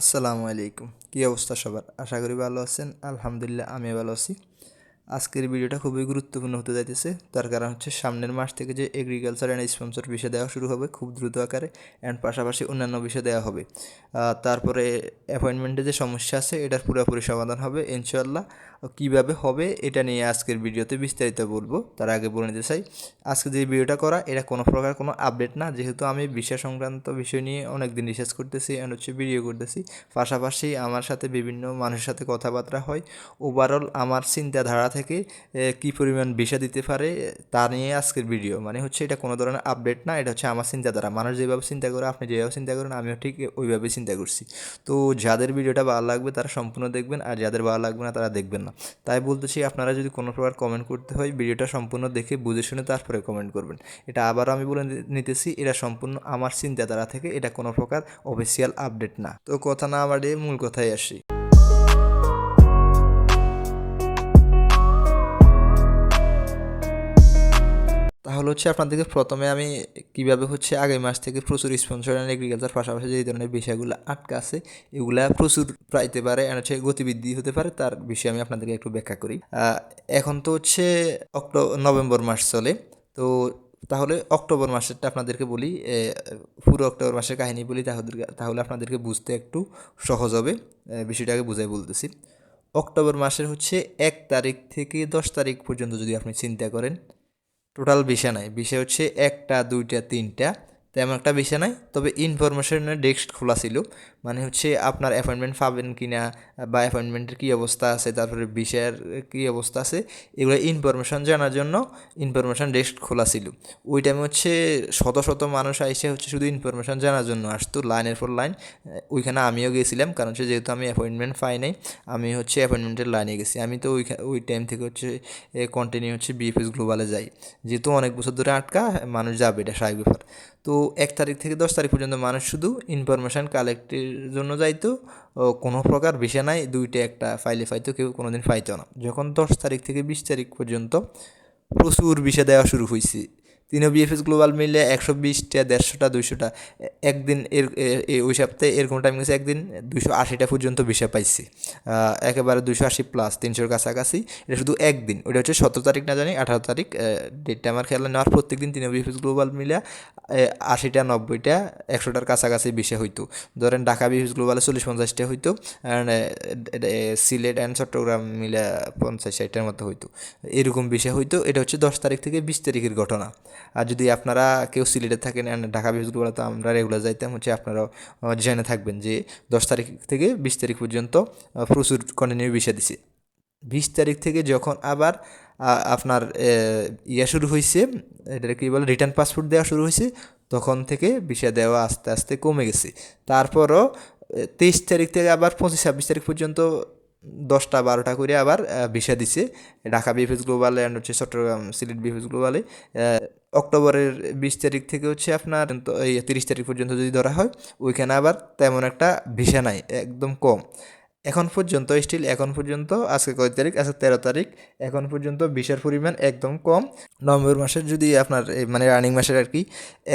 আসসালামু আলাইকুম। কী অবস্থা সবার? আশা করি ভালো আছেন। আলহামদুলিল্লাহ আমি ভালো আছি। আজকের ভিডিওটা খুবই গুরুত্বপূর্ণ হতে যাইতেছে। তার কারণ হচ্ছে সামনের মাস থেকে যে এগ্রিকালচার অ্যান্ড স্পন্সর বিষয় দেওয়া শুরু হবে খুব দ্রুত আকারে অ্যান্ড পাশাপাশি অন্যান্য বিষয় দেওয়া হবে। তারপরে অ্যাপয়েন্টমেন্টে যে সমস্যা আছে, এটার পুরোপুরি সমাধান হবে ইনশাল্লাহ কীভাবে হবে এটা নিয়ে আজকের ভিডিওতে বিস্তারিত বলব। তার আগে বলে নিতে চাই, আজকে যে ভিডিওটা করা, এটা কোনো প্রকার কোনো আপডেট না। যেহেতু আমি বিষয় সংক্রান্ত বিষয় নিয়ে অনেক দিন রিসার্চ করতেছি অ্যান্ড হচ্ছে ভিডিও করতেছি। পাশাপাশি আমার সাথে বিভিন্ন মানুষের সাথে কথাবার্তা হয়। ওভারঅল আমার চিন্তাধারা থেকে কী পরিমাণ বিষয় দিতে পারে, তা নিয়ে আজকের ভিডিও মানে হচ্ছে এটা কোনো ধরনের আপডেট না, এটা হচ্ছে আমার চিন্তাধারা। মানুষ যেভাবে চিন্তা করে, আপনি যেভাবে চিন্তা করেন, আমিও ঠিক ওইভাবে চিন্তা করছি। তো যাদের ভিডিওটা ভালো লাগবে, তারা সম্পূর্ণ দেখবেন। আর যাদের ভালো লাগবে না, তারা দেখবেন না। তাই বলতেছি, আপনারা যদি কোনো প্রকার কমেন্ট করতে হয়, ভিডিওটা সম্পূর্ণ দেখে বুঝে শুনে তারপরে কমেন্ট করবেন। এটা আবারও আমি বলে নিতেছি, এটা সম্পূর্ণ আমার চিন্তাধারা থেকে, এটা কোনো প্রকার অফিসিয়াল আপডেট না। তো কথা না বাড়িয়ে মূল কথাই আসি। তাহলে হচ্ছে আপনাদেরকে প্রথমে আমি কীভাবে হচ্ছে আগামী মাস থেকে প্রচুর স্পন্সর অ্যান্ড এগ্রিকালচার পাশাপাশি যে ধরনের বিষয়গুলো আটকা আছে, এগুলা প্রচুর পাইতে পারে and হচ্ছে গতিবৃদ্ধি হতে পারে, তার বিষয়ে আমি আপনাদেরকে একটু ব্যাখ্যা করি। এখন তো হচ্ছে অক্টো, নভেম্বর মাস চলে, তো তাহলে অক্টোবর মাসেরটা আপনাদেরকে বলি পুরো অক্টোবর মাসের কাহিনী বলি তাহলে আপনাদেরকে বুঝতে একটু সহজ হবে বিষয়টাকে বুঝাই বলতেছি। অক্টোবর মাসের হচ্ছে এক তারিখ থেকে দশ তারিখ পর্যন্ত যদি আপনি চিন্তা করেন টোটাল বিষে নাই। বিষে হচ্ছে একটা দুইটা তিনটা। তেমন একটা বিষয় নাই। তবে ইনফরমেশনের ডেস্ক খোলা ছিল। মানে হচ্ছে আপনার অ্যাপয়েন্টমেন্ট পাবেন কি না বা অ্যাপয়েন্টমেন্টের কী অবস্থা আছে, তারপরে বিষয়ের কী অবস্থা আছে, এগুলো ইনফরমেশন জানার জন্য ইনফরমেশন ডেস্ক খোলা ছিল। ওই টাইমে হচ্ছে শত শত মানুষ আইসে হচ্ছে শুধু ইনফরমেশন জানার জন্য। আসতো লাইনের পর লাইন ওইখানে আমিও গেছিলাম। কারণ হচ্ছে যেহেতু আমি অ্যাপয়েন্টমেন্ট পাই নাই, আমি হচ্ছে অ্যাপয়েন্টমেন্টের লাইনে গেছি। আমি তো ওই ওই টাইম থেকে হচ্ছে কন্টিনিউ হচ্ছে বিএফএস গ্লোবালে যাই। যেহেতু অনেক বছর ধরে আটকা, মানুষ যাবে, এটা স্বাভাবিক ব্যাপার। তো এক তারিখ থেকে দশ তারিখ পর্যন্ত মানুষ শুধু ইনফরমেশান কালেক্টের জন্য যাইতো কোনো প্রকার বিষয় নাই, দুইটা একটা ফাইলে পাইতো, কেউ কোনো দিন পাইতো না। যখন দশ তারিখ থেকে বিশ তারিখ পর্যন্ত প্রচুর বিষয় দেওয়া শুরু হয়েছে তিনও বিএফএস গ্লোবাল মিলে একশো বিশটা, দেড়শোটা, দুইশোটা। একদিন এর ওই সপ্তাহে এরকম টাইম গেছে, একদিন দুইশো আশিটা পর্যন্ত বিষয় পাইছি। একেবারে দুইশো আশি প্লাস তিনশোর কাছাকাছি। এটা শুধু একদিন ওটা হচ্ছে সতেরো তারিখ না জানি, আঠারো তারিখ ডেটটা আমার খেয়াল নেওয়ার প্রত্যেক দিন তিনও বিএফএস গ্লোবাল মিলে আশিটা, নব্বইটা, একশোটার কাছাকাছি বিষয় হইতো। ধরেন ঢাকা বিএফএস গ্লোবালে চল্লিশ পঞ্চাশটা হইতো সিলেট অ্যান্ড চট্টগ্রাম মিলে পঞ্চাশ ষাটটার মতো হইতো। এরকম বিষয় হইতো, এটা হচ্ছে দশ তারিখ থেকে বিশ তারিখের ঘটনা। আর যদি আপনারা কেউ সিলেটে থাকেন and ঢাকা বিভাগগুলো তো আমরা রেগুলার যাইতাম, হচ্ছে আপনারাও জেনে থাকবেন যে দশ তারিখ থেকে বিশ তারিখ পর্যন্ত প্রচুর কন্টিনিউ বিষয় দিছে। বিশ তারিখ থেকে যখন আবার আপনার ইয়া শুরু হয়েছে এটা কি বলে রিটার্ন পাসপোর্ট দেওয়া শুরু হয়েছে তখন থেকে বিষয় দেওয়া আস্তে আস্তে কমে গেছে। তারপরও তেইশ তারিখ থেকে আবার পঁচিশ, ছাব্বিশ তারিখ পর্যন্ত দশটা, বারোটা করে আবার ভিসা দিছে। ঢাকা বিএফএস গ্লোবালে অ্যান্ড হচ্ছে চট্টগ্রাম, সিলেট বিএফএস গ্লোবালে অক্টোবরের বিশ তারিখ থেকে হচ্ছে আপনার এই তিরিশ তারিখ পর্যন্ত যদি ধরা হয়, ওইখানে আবার তেমন একটা ভিসা নাই, একদম কম। এখন পর্যন্ত স্টিল এখন পর্যন্ত আজকে কয় তারিখ? আজকে তেরো তারিখ। এখন পর্যন্ত ভিসার পরিমাণ একদম কম। নভেম্বর মাসের যদি আপনার মানে রানিং মাসের আর কি,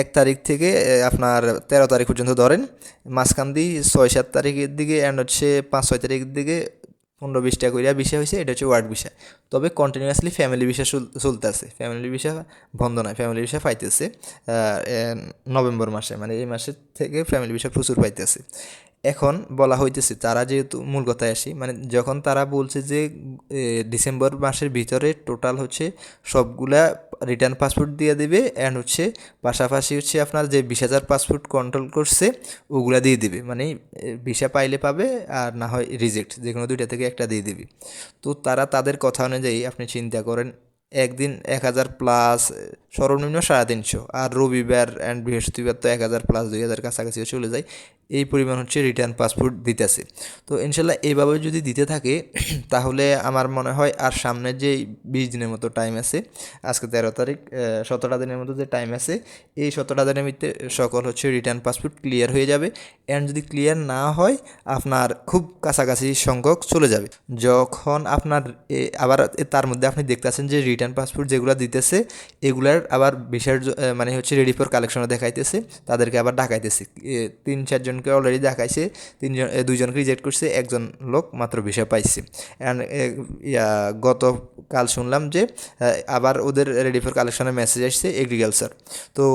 এক তারিখ থেকে আপনার তেরো তারিখ পর্যন্ত ধরেন, মাঝখান দিয়ে ছয় সাত তারিখের দিকে অ্যান্ড হচ্ছে পাঁচ ছয় তারিখের দিকে পনেরো বিশটা করিয়া বিষয় হয়েছে এটা হচ্ছে ওয়ার্ড বিষয়। তবে কন্টিনিউয়াসলি ফ্যামিলি বিষয় চলতেছে। ফ্যামিলি বিষয় বন্ধ নয় ফ্যামিলি বিষয় পাইতেছে নভেম্বর মাসে মানে এই মাসের থেকে ফ্যামিলি বিষয় প্রচুর পাইতেছে। এখন বলা হইতেছে তারা যেহেতু মূল কথায় আসি মানে যখন তারা বলছে যে ডিসেম্বর মাসের ভিতরে টোটাল হচ্ছে সবগুলা রিটার্ন পাসপোর্ট দিয়ে দেবে অ্যান্ড হচ্ছে পাশাপাশি হচ্ছে আপনার যে বিশ হাজার পাসপোর্ট কন্ট্রোল করছে, ওগুলা দিয়ে দেবে। মানে ভিসা পাইলে পাবে আর না হয় রিজেক্ট যে কোনো দুইটা থেকে একটা দিয়ে দেবে। তো তারা তাদের কথা অনুযায়ী আপনি চিন্তা করেন একদিন এক হাজার প্লাস সর্বনিম্ন সাড়ে তিনশো। আর রবিবার অ্যান্ড বৃহস্পতিবার তো এক হাজার প্লাস দুই হাজার কাছাকাছি চলে যায়। এই পরিমাণ হচ্ছে রিটার্ন পাসপোর্ট দিতেছে। তো ইনশাল্লাহ এইভাবে যদি দিতে থাকে, তাহলে আমার মনে হয় আর সামনে যে বিশ দিনের মতো টাইম আছে, আজকে তেরো তারিখ সতেরোটা দিনের মতো যে টাইম আছে, এই সতেরোটা দিনের মধ্যে সকল হচ্ছে রিটার্ন পাসপোর্ট ক্লিয়ার হয়ে যাবে। অ্যান্ড যদি ক্লিয়ার না হয়, আপনার খুব কাছাকাছি সংখ্যক চলে যাবে। যখন আপনার আবার তার মধ্যে আপনি দেখতে পাচ্ছেন যে রিটার্ন রিটার্ন পাসপোর্ট যেগুলো দিতেছে এগুলার আবার এ, মানে হচ্ছে রেডি ফর কালেকশনে দেখাইতেছে। তাদেরকে আবার ডাকাইতেছে। তিন চারজনকে অলরেডি দেখাইছে তিনজন দুইজনকে রিজেক্ট করছে একজন লোক মাত্র ভিসা পাইছে। অ্যান্ড গতকাল শুনলাম যে আবার ওদের রেডি ফর কালেকশনের মেসেজ আসছে এগ্রিকালচার তো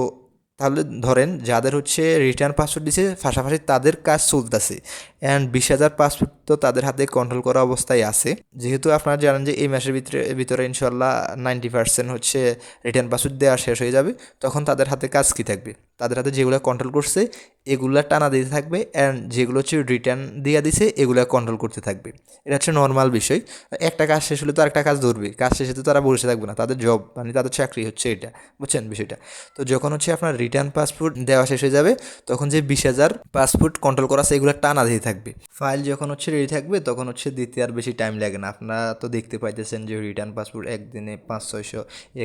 তাহলে ধরেন যাদের হচ্ছে রিটার্ন পাসপোর্ট দিছে পাশাপাশি তাদের কাজ চলতেছে। অ্যান্ড বিশ হাজার পাসপোর্ট তো তাদের হাতে কন্ট্রোল করা অবস্থায় আছে। যেহেতু আপনারা জানেন যে এই মাসের ভিতরে ভিতরে ইনশাল্লাহ নাইনটি পার্সেন্ট হচ্ছে রিটার্ন পাসপোর্ট দেওয়া শেষ হয়ে যাবে, তখন তাদের হাতে কাজ কী থাকবে? তাদের হাতে যেগুলো কন্ট্রোল করছে, এগুলা টানা দিতে থাকবে অ্যান্ড যেগুলো হচ্ছে রিটার্ন দিয়ে দিছে, এগুলো কন্ট্রোল করতে থাকবে। এটা হচ্ছে নর্মাল বিষয়। একটা কাজ শেষ হলে তো আরেকটা কাজ ধরবে, কাজ শেষে তো তারা বসে থাকবে না, তাদের জব মানে তাদের চাকরি হচ্ছে এটা, বুঝছেন বিষয়টা? তো যখন হচ্ছে আপনার রিটার্ন পাসপোর্ট দেওয়া শেষ হয়ে যাবে, তখন যে বিশ হাজার পাসপোর্ট কন্ট্রোল করা আছে, এগুলো টানা দিয়ে থাকবে। ফাইল যখন হচ্ছে রেডি থাকবে, তখন হচ্ছে দিতে আর বেশি টাইম লাগে না। আপনারা তো দেখতে পাইতেছেন যে রিটার্ন পাসপোর্ট একদিনে পাঁচ ছয়শো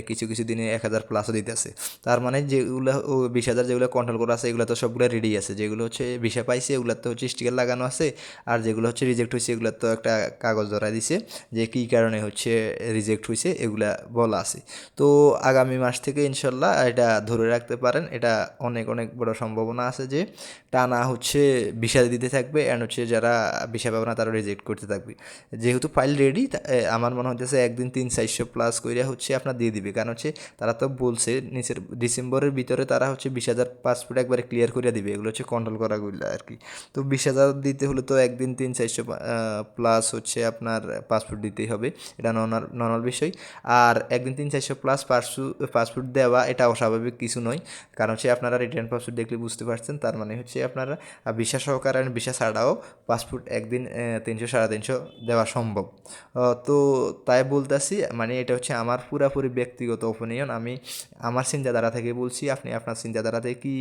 কিছু কিছু দিনে এক হাজার প্লাসও দিতেছে। তার মানে যেগুলো বিশ হাজার যেগুলো কন্ট্রোল করা আছে, এগুলো তো সবগুলো রেডি আছে। যেগুলো হচ্ছে ভিসা পাইছে এগুলো তো হচ্ছে স্টিকার লাগানো আছে, আর যেগুলো হচ্ছে রিজেক্ট হয়েছে এগুলো তো একটা কাগজ ধরা দিছে যে কী কারণে হচ্ছে রিজেক্ট হয়েছে এগুলা বলা আছে। তো আগামী মাস থেকে ইনশাল্লাহ এটা ধরে রাখতে পারেন। এটা অনেক অনেক বড় সম্ভাবনা আছে যে টানা হচ্ছে ভিসা দিতে থাকবে অ্যান্ড হচ্ছে যারা ভিসা না তারা রিজেক্ট করতে থাকবে। যেহেতু ফাইল রেডি আমার মনে হচ্ছে একদিন তিন চারশো প্লাস করে হচ্ছে আপনার দিয়ে দিবে। কারণ হচ্ছে তারা তো বলছে নিচের ডিসেম্বরের ভিতরে তারা হচ্ছে বিশ হাজার পাসপোর্ট একবারে ক্লিয়ার করে দিবে। এগুলো হচ্ছে কন্ট্রোল করাগুলো আর কি তো বিশ হাজার দিতে হলে তো একদিন তিন চারশো প্লাস হচ্ছে আপনার পাসপোর্ট দিতেই হবে। এটা নর্মাল নর্মাল বিষয়। আর একদিন তিন চারশো প্লাস পাসপু পাসপোর্ট দেওয়া এটা অস্বাভাবিক কিছু নয়। কারণ হচ্ছে আপনারা রিটার্ন পাসপোর্ট দেখলে বুঝতে পারছেন। তার মানে হচ্ছে আপনারা ভিসা সহকারে ভিসা ছাড়াও পাসপোর্ট একদিন তিনশো সাড়ে তিনশো দেওয়া সম্ভব। তো তাই বলতেছি মানে এটা হচ্ছে আমার পুরাপুরি ব্যক্তিগত ওপিনিয়ন আমি আমার চিন্তাধারা থেকে বলছি, আপনি আপনার চিন্তাধারা থেকে কী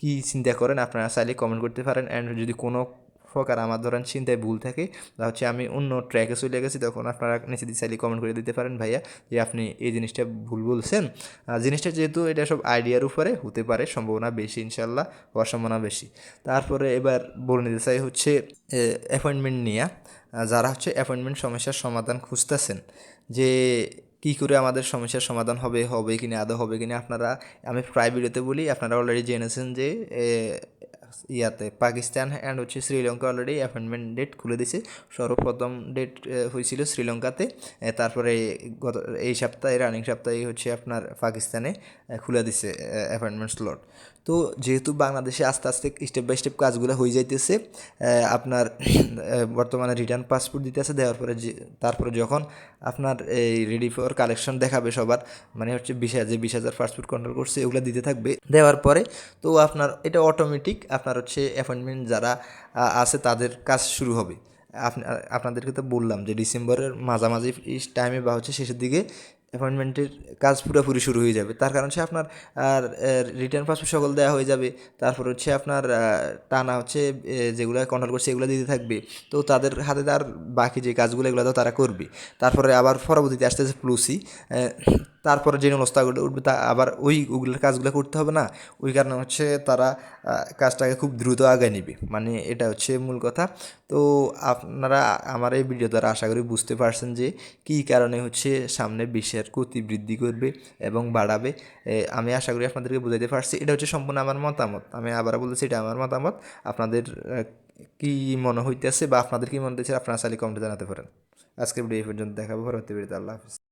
কী চিন্তা করেন, আপনারা চাইলে কমেন্ট করতে পারেন। অ্যান্ড যদি কোনো প্রকার আমার ধরেন চিন্তায় ভুল থাকে তা হচ্ছে আমি অন্য ট্র্যাকে চলে গেছি, তখন আপনারা নিচে দিয়ে চাইলে কমেন্ট করে দিতে পারেন ভাইয়া যে আপনি এই জিনিসটা ভুল বলছেন। জিনিসটা যেহেতু এটা সব আইডিয়ার উপরে হতে পারে, সম্ভাবনা বেশি ইনশাল্লাহ হওয়ার সম্ভাবনা বেশি। তারপরে এবার বলে নিতে চাই হচ্ছে অ্যাপয়েন্টমেন্ট নিয়ে যারা হচ্ছে অ্যাপয়েন্টমেন্ট সমস্যার সমাধান খুঁজতেছেন, যে কী করে আমাদের সমস্যার সমাধান হবে হবে কি না, আদৌ হবে কি না, আপনারা, আমি প্রায় ভিডিওতে বলি, আপনারা অলরেডি জেনেছেন যে ইয়াতে পাকিস্তান অ্যান্ড হচ্ছে শ্রীলঙ্কা অলরেডি অ্যাপয়েন্টমেন্ট ডেট খুলে দিছে সর্বপ্রথম ডেট হয়েছিল শ্রীলঙ্কাতে তারপরে গত, এই সপ্তাহে রানিং সপ্তাহে হচ্ছে আপনার পাকিস্তানে খুলে দিছে অ্যাপয়েন্টমেন্ট স্লট তো যেহেতু বাংলাদেশে আস্তে আস্তে স্টেপ বাই স্টেপ কাজগুলো হয়ে যাইতেছে আপনার বর্তমানে রিটার্ন পাসপোর্ট দিতেছে, দেওয়ার পরে যে, তারপরে যখন আপনার এই রেডি ফর কালেকশন দেখাবে সবার মানে হচ্ছে বিশ হাজার বিশ হাজার পাসপোর্ট কন্ট্রোল করছে, এগুলো দিতে থাকবে। দেওয়ার পরে তো আপনার এটা অটোমেটিক আপনার হচ্ছে অ্যাপয়েন্টমেন্ট যারা আছে তাদের কাজ শুরু হবে। আপনাদেরকে তো বললাম যে ডিসেম্বরের মাঝামাঝি টাইমে বা হচ্ছে শেষের দিকে অ্যাপয়েন্টমেন্টের কাজ পুরোপুরি শুরু হয়ে যাবে। তার কারণ সে আপনার, আর রিটার্ন পাসপোর্ট সকল দেওয়া হয়ে যাবে। তারপর হচ্ছে আপনার টানা হচ্ছে যেগুলো কন্ট্রোল করছে এগুলো দিতে থাকবে। তো তাদের হাতে তার বাকি যে কাজগুলো, এগুলো তো তারা করবে। তারপরে আবার পরবর্তীতে আসতেছে প্লুসি তারপরে যে অবস্থাগুলো উঠবে তা আবার ওই ওগুলোর কাজগুলো করতে হবে না। ওই কারণে হচ্ছে তারা কাজটাকে খুব দ্রুত আগায় নেবে। মানে এটা হচ্ছে মূল কথা। তো আপনারা আমার এই ভিডিও দ্বারা আশা করি বুঝতে পারছেন যে কী কারণে হচ্ছে সামনে বিশ্বের গতি বৃদ্ধি করবে এবং বাড়াবে। আমি আশা করি আপনাদেরকে বুঝাইতে পারছি। এটা হচ্ছে সম্পূর্ণ আমার মতামত। আমি আবার বলতেছি, এটা আমার মতামত। আপনাদের কি মনে হইতেছে বা আপনাদের কি মনে হইতেছে, আপনারা চাইলে কমেন্টে জানাতে পারেন। আজকের ভিডিও এই পর্যন্ত। দেখাবো পরবর্তী ভিডিওতে আল্লাহ হাফিজ।